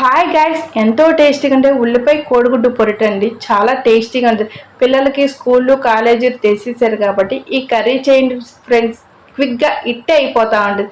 Hi guys ఎంతో టేస్టీగా అంటే ఉల్లిపాయ కోడిగుడ్డు పొరట అండి. చాలా టేస్టీగా ఉంటుంది పిల్లలకి స్కూళ్ళు కాలేజీ తెసేసారు కాబట్టి ఈ కర్రీ చేయండి ఫ్రెండ్స్. క్విక్గా ఇట్టే అయిపోతూ ఉంటుంది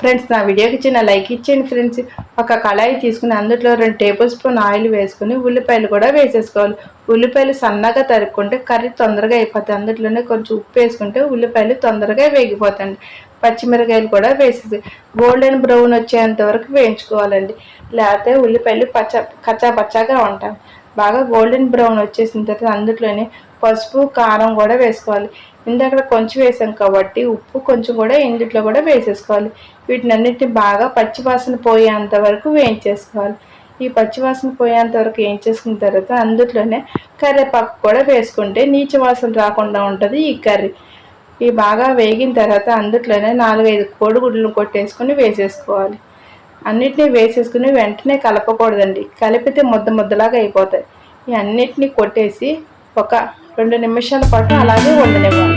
ఫ్రెండ్స్ నా వీడియోకి చిన్న లైక్ ఇచ్చేయండి ఫ్రెండ్స్ ఒక కళాయి తీసుకుని అందులో రెండు టేబుల్ స్పూన్ ఆయిల్ వేసుకుని ఉల్లిపాయలు కూడా వేసేసుకోవాలి. ఉల్లిపాయలు సన్నగా తరుక్కుంటే కర్రీ తొందరగా అయిపోతుంది అందులోనే కొంచెం ఉప్పు వేసుకుంటే ఉల్లిపాయలు తొందరగా వేగిపోతుంది పచ్చిమిరకాయలు కూడా వేసేసి గోల్డెన్ బ్రౌన్ వచ్చేంత వరకు వేయించుకోవాలండి. లేకపోతే ఉల్లిపాయలు పచ్చ కచ్చా పచ్చాగా ఉంటాయి. బాగా గోల్డెన్ బ్రౌన్ వచ్చేసిన తర్వాత అందులోనే పసుపు కారం కూడా వేసుకోవాలి. ఇందాక కొంచెం వేసాం కాబట్టి ఉప్పు కొంచెం కూడా ఇందులో కూడా వేసేసుకోవాలి. వీటిని అన్నిటిని బాగా పచ్చివాసన పోయేంత వరకు వేయించేసుకోవాలి. ఈ పచ్చివాసన పోయేంత వరకు వేయించేసుకున్న తర్వాత అందులోనే కరివేపాకు కూడా వేసుకుంటే నీచ వాసన రాకుండా ఉంటుంది ఈ కర్రీ. ఇవి బాగా వేగిన తర్వాత అందులోనే నాలుగైదు కోడిగుడ్లను కొట్టేసుకొని వేసేసుకోవాలి. అన్నిటినీ వేసేసుకుని వెంటనే కలపకూడదండి. కలిపితే ముద్ద ముద్దలాగా అయిపోతాయి. ఈ అన్నిటినీ కొట్టేసి ఒక రెండు నిమిషాల పాటు అలాగే ఉండనివ్వాలి.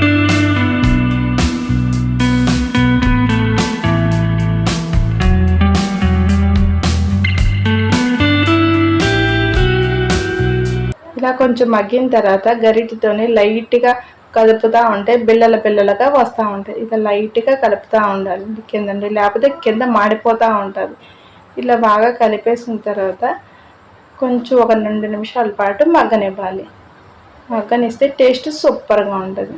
ఇలా కొంచెం మగ్గిన తర్వాత గరిటితోనే లైట్గా కలుపుతూ ఉంటే బిల్లల బిల్లలుగా వస్తూ ఉంటాయి. ఇలా లైట్గా కలుపుతూ ఉండాలి. కిందండి. లేకపోతే కింద మాడిపోతూ ఉంటుంది. ఇలా బాగా కలిపేసిన తర్వాత కొంచెం ఒక రెండు నిమిషాల పాటు మగ్గనివ్వాలి. మగ్గనిస్తే టేస్ట్ సూపర్గా ఉంటుంది.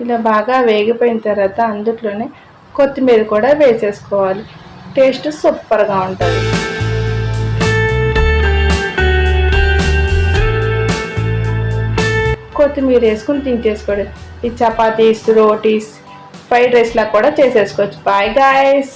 ఇలా బాగా వేగిపోయిన తర్వాత అందుట్లోనే కొత్తిమీర కూడా వేసేసుకోవాలి. టేస్ట్ సూపర్గా ఉంటుంది. కొత్తిమీర వేసుకుని తించేసుకోండి. ఈ చపాతీస్ రోటీస్ ఫ్రైడ్ రైస్లా కూడా చేసేసుకోవచ్చు. Bye guys